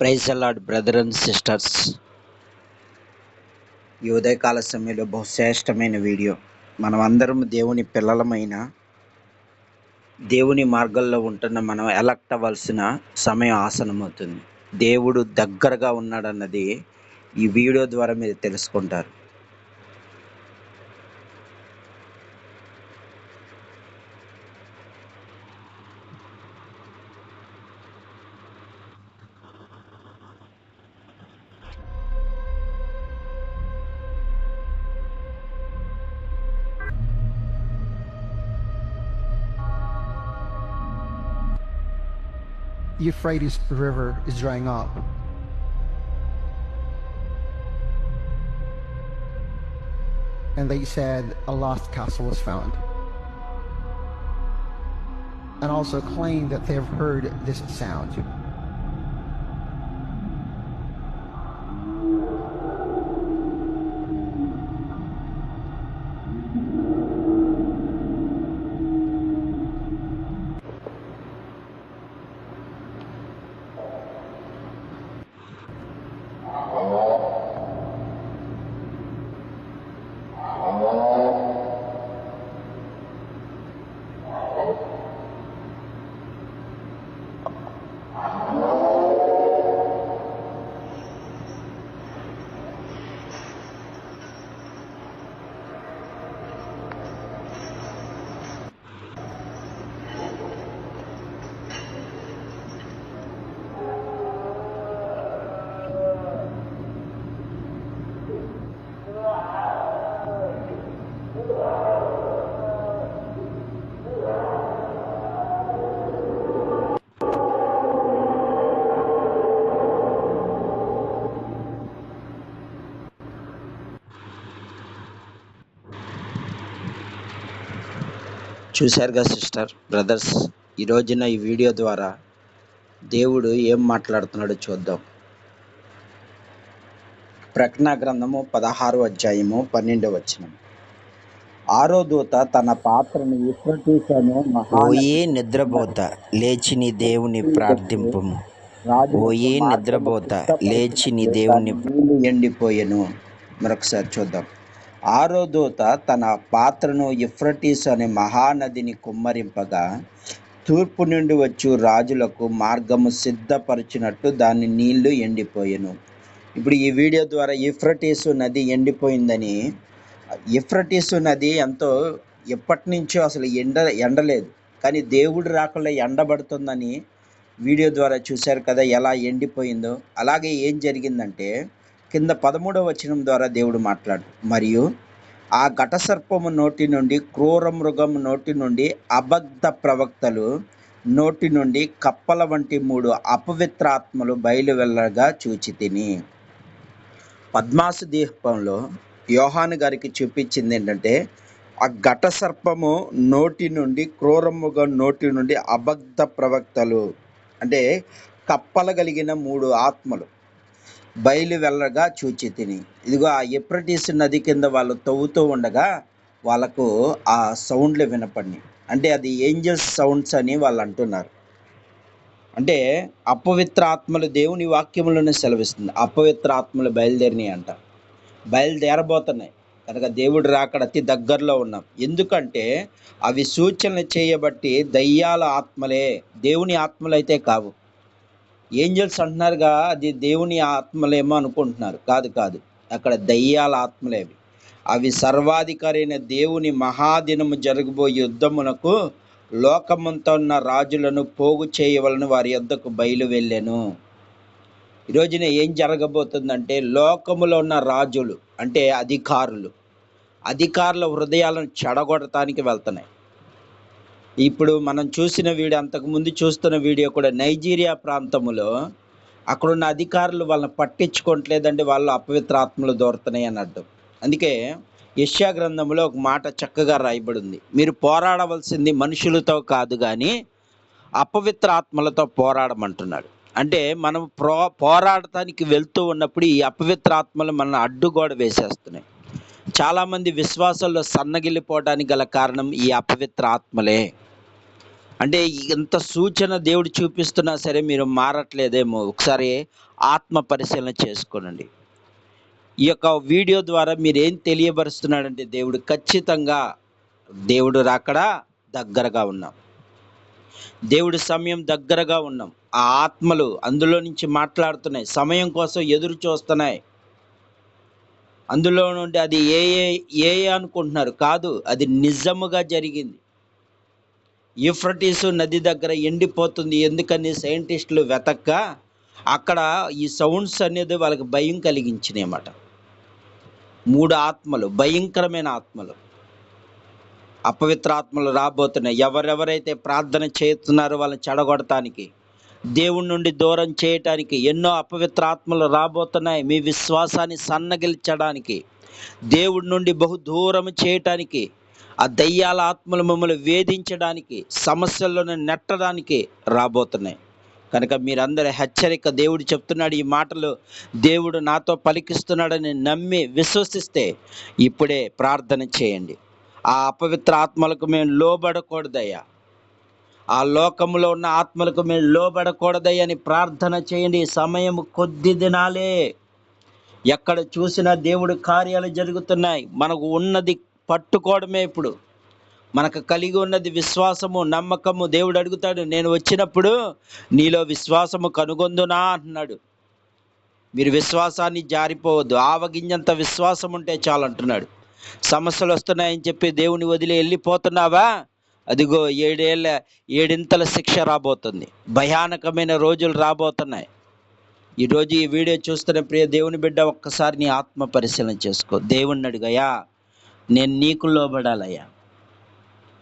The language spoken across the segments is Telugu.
ప్రైజ్ అలాడ్ బ్రదర్ అండ్ సిస్టర్స్ ఈ ఉదయకాల సమయంలో బహుశ్రేష్టమైన వీడియో. మనం అందరం దేవుని పిల్లలమైన దేవుని మార్గంలో ఉంటున్న మనం ఎలక్ట్ అవ్వాల్సిన సమయం ఆసనమవుతుంది దేవుడు దగ్గరగా ఉన్నాడన్నది ఈ వీడియో ద్వారా మీరు తెలుసుకుంటారు. Euphrates River is drying up. And they said a lost castle was found. And also claim that they have heard this sound. Oh. చూశారుగా సిస్టర్ బ్రదర్స్? ఈ రోజున ఈ వీడియో ద్వారా దేవుడు ఏం మాట్లాడుతున్నాడో చూద్దాం. ప్రకటన గ్రంథము పదహారు అధ్యాయము పన్నెండవ వచనం. ఆరో దూత తన పాత్రను మహా ఓయే నిద్రపోత లేచి నీ దేవుని ప్రార్థింపము. ఓయే నిద్రపోత లేచి నీ దేవుని ఎండిపోయెను. మరొకసారి చూద్దాం. ఆరో దూత తన పాత్రను ఇఫ్రటీస్ అనే మహానదిని కుమ్మరింపగా తూర్పు నుండి వచ్చు రాజులకు మార్గము సిద్ధపరిచినట్టు దాని నీళ్ళు ఎండిపోయెను. ఇప్పుడు ఈ వీడియో ద్వారా ఇఫ్రటీసు నది ఎండిపోయిందని ఇఫ్రటీసు నది ఎంతో ఎప్పటి నుంచో అసలు ఎండ ఎండలేదు. కానీ దేవుడు రాకుండా ఎండబడుతుందని వీడియో ద్వారా చూశారు కదా ఎలా ఎండిపోయిందో. అలాగే ఏం జరిగిందంటే కింద పదమూడవ వచనం ద్వారా దేవుడు మాట్లాడు. మరియు ఆ ఘటసర్పము నోటి నుండి క్రూర మృగం నోటి నుండి అబద్ధ ప్రవక్తలు నోటి నుండి కప్పల వంటి మూడు అపవిత్రాత్మలు బయలు వెళ్ళగా చూచి తిని. పద్మాసు దీపంలో యోహాను గారికి చూపించింది ఏంటంటే ఆ ఘట సర్పము నోటి నుండి క్రూరముగా నోటి నుండి అబద్ధ ప్రవక్తలు అంటే కప్పలగలిగిన మూడు ఆత్మలు. బయలు వెళ్ళగా చూచి తిని. ఇదిగో ఆ ఎప్రటీస్ నది కింద వాళ్ళు తవ్వుతూ ఉండగా వాళ్ళకు ఆ సౌండ్లు వినపడినాయి అంటే అది ఏంజల్స్ సౌండ్స్ అని వాళ్ళు అంటున్నారు. అంటే అపవిత్ర ఆత్మలు దేవుని వాక్యములను సెలవిస్తుంది. అపవిత్ర ఆత్మలు బయలుదేరినాయి అంట. బయలుదేరబోతున్నాయి. కనుక దేవుడు రాకడ అతి దగ్గరలో ఉన్నాం. ఎందుకంటే అవి సూచనలు చేయబట్టి దయ్యాల ఆత్మలే దేవుని ఆత్మలైతే కావు. ఏంజల్స్ అంటున్నారుగా అది దేవుని ఆత్మలేమో అనుకుంటున్నారు. కాదు కాదు. అక్కడ దయ్యాల ఆత్మలేవి. అవి సర్వాధికారి అయిన దేవుని మహాదినము జరగబోయే యుద్ధమునకు లోకమంతా ఉన్న రాజులను పోగు చేయవలను వారి యొద్దకు బయలు వెళ్ళాను ఈ రోజున ఏం జరగబోతుందంటే లోకములో ఉన్న రాజులు అంటే అధికారులు అధికారుల హృదయాలను చెడగొడటానికి వెళ్తున్నాయి. ఇప్పుడు మనం చూసిన వీడియో అంతకుముందు చూస్తున్న వీడియో కూడా నైజీరియా ప్రాంతములో అక్కడున్న అధికారులు వాళ్ళని పట్టించుకోవట్లేదండి వాళ్ళు అపవిత్ర ఆత్మలు దూరుతున్నాయి అన్నట్టు అందుకే యష్యా గ్రంథంలో ఒక మాట చక్కగా రాయబడింది. మీరు పోరాడవలసింది మనుషులతో కాదు కానీ అపవిత్ర ఆత్మలతో పోరాడమంటున్నాడు. అంటే మనం ప్రో పోరాడటానికి వెళ్తూ ఉన్నప్పుడు ఈ అపవిత్ర ఆత్మలు మన అడ్డుగోడ వేసేస్తున్నాయి. చాలామంది విశ్వాసంలో సన్నగిల్లిపోవడానికి గల కారణం ఈ అపవిత్ర ఆత్మలే. అంటే ఎంత సూచన దేవుడు చూపిస్తున్నా సరే మీరు మారట్లేదేమో. ఒకసారి ఆత్మ పరిశీలన చేసుకోనండి. ఈ యొక్క వీడియో ద్వారా మీరు ఏం తెలియపరుస్తున్నాడంటే దేవుడు ఖచ్చితంగా దేవుడు రాకడా దగ్గరగా ఉన్నాం. దేవుడి సమయం దగ్గరగా ఉన్నాం. ఆ ఆత్మలు అందులో నుంచి మాట్లాడుతున్నాయి. సమయం కోసం ఎదురు చూస్తున్నాయి. అందులో నుండి అది ఏ ఏ ఏ ఏ అనుకుంటున్నారు? కాదు అది నిజముగా జరిగింది. యూఫ్రటీసు నది దగ్గర ఎండిపోతుంది. ఎందుకని సైంటిస్టులు వెతక్క అక్కడ ఈ సౌండ్స్ అనేది వాళ్ళకి భయం కలిగించినాయి అన్నమాట. మూడు ఆత్మలు భయంకరమైన ఆత్మలు. అపవిత్ర ఆత్మలు రాబోతున్నాయి. ఎవరెవరైతే ప్రార్థన చేస్తున్నారో వాళ్ళని చెడగొడటానికి దేవుడి నుండి దూరం చేయటానికి ఎన్నో అపవిత్ర ఆత్మలు రాబోతున్నాయి. మీ విశ్వాసాన్ని సన్నగిల్చడానికి దేవుడి నుండి బహు దూరం చేయటానికి ఆ దయ్యాల ఆత్మలు మమ్మల్ని వేధించడానికి సమస్యలను నెట్టడానికి రాబోతున్నాయి. కనుక మీరందరూ హెచ్చరిక దేవుడు చెప్తున్నాడు ఈ మాటలు. దేవుడు నాతో పలికిస్తున్నాడని నమ్మి విశ్వసిస్తే ఇప్పుడే ప్రార్థన చేయండి. ఆ అపవిత్ర ఆత్మలకు మేము లోబడకూడదయ్యా. ఆ లోకంలో ఉన్న ఆత్మలకు మేము లోబడకూడదయ్యని అని ప్రార్థన చేయండి. సమయం కొద్ది దినాలే. ఎక్కడ చూసినా దేవుడి కార్యాలు జరుగుతున్నాయి. మనకు ఉన్నది పట్టుకోవడమే ఇప్పుడు. మనకు కలిగి ఉన్నది విశ్వాసము నమ్మకము. దేవుడు అడుగుతాడు నేను వచ్చినప్పుడు నీలో విశ్వాసము కనుగొందునా? అంటున్నాడు. మీరు విశ్వాసాన్ని జారిపోవద్దు. ఆవగింజంత విశ్వాసం ఉంటే చాలు అంటున్నాడు. సమస్యలు వస్తున్నాయని చెప్పి దేవుని వదిలి వెళ్ళిపోతున్నావా? అదిగో ఏడేళ్ళ ఏడింతల శిక్ష రాబోతుంది. భయానకమైన రోజులు రాబోతున్నాయి. ఈరోజు ఈ వీడియో చూస్తున్న ప్రియ దేవుని బిడ్డ ఒక్కసారి నీ ఆత్మ పరిశీలన చేసుకో. దేవుణ్ణి అడిగయా నేను నీకు లోబడాలయ్యా.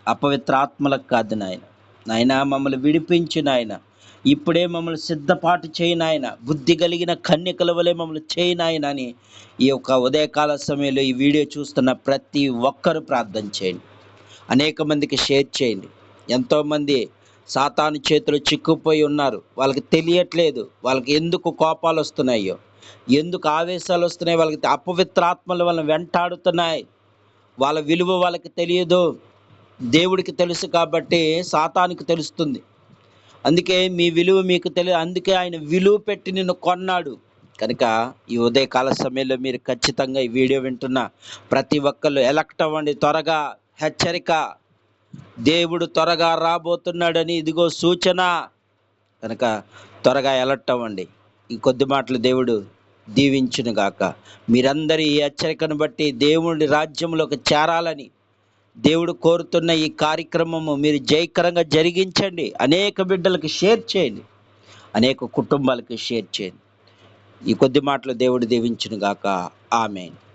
అపవిత్ర ఆత్మలకు కాదు నాయన. నాయన మమ్మల్ని విడిపించు నాయన. ఇప్పుడే మమ్మల్ని సిద్ధపాటు చేయి నాయన. బుద్ధి కలిగిన కన్యకల వలె మమ్మల్ని చేయినాయన అని ఈ యొక్క ఉదయకాల సమయంలో ఈ వీడియో చూస్తున్న ప్రతి ఒక్కరు ప్రార్థన చేయండి. అనేక మందికి షేర్ చేయండి. ఎంతోమంది సాతాను చేతులు చిక్కుపోయి ఉన్నారు. వాళ్ళకి తెలియట్లేదు. వాళ్ళకి ఎందుకు కోపాలు వస్తున్నాయో? ఎందుకు ఆవేశాలు వస్తున్నాయి? వాళ్ళకి అపవిత్ర ఆత్మలు వాళ్ళని వెంటాడుతున్నాయి. వాళ్ళ విలువ వాళ్ళకి తెలియదు. దేవుడికి తెలుసు కాబట్టి సాతానికి తెలుస్తుంది. అందుకే మీ విలువ మీకు తెలియ అందుకే ఆయన విలువ పెట్టి నిన్ను కొన్నాడు. కనుక ఈ ఉదయకాల సమయంలో మీరు ఖచ్చితంగా ఈ వీడియో వింటున్న ప్రతి ఒక్కళ్ళు ఎలక్ట్ అవ్వండి త్వరగా హెచ్చరిక. దేవుడు త్వరగా రాబోతున్నాడని ఇదిగో సూచన. కనుక త్వరగా ఎలర్ట్ అవ్వండి ఈ కొద్ది మాటలు దేవుడు దీవించునుగాక మీరందరి ఈ హెచ్చరికను బట్టి దేవుడి రాజ్యంలోకి చేరాలని దేవుడు కోరుతున్న ఈ కార్యక్రమము మీరు జయకరంగా జరిగించండి. అనేక బిడ్డలకు షేర్ చేయండి. అనేక కుటుంబాలకు షేర్ చేయండి. ఈ కొద్ది మాటలు దేవుడు దీవించునుగాక గాక.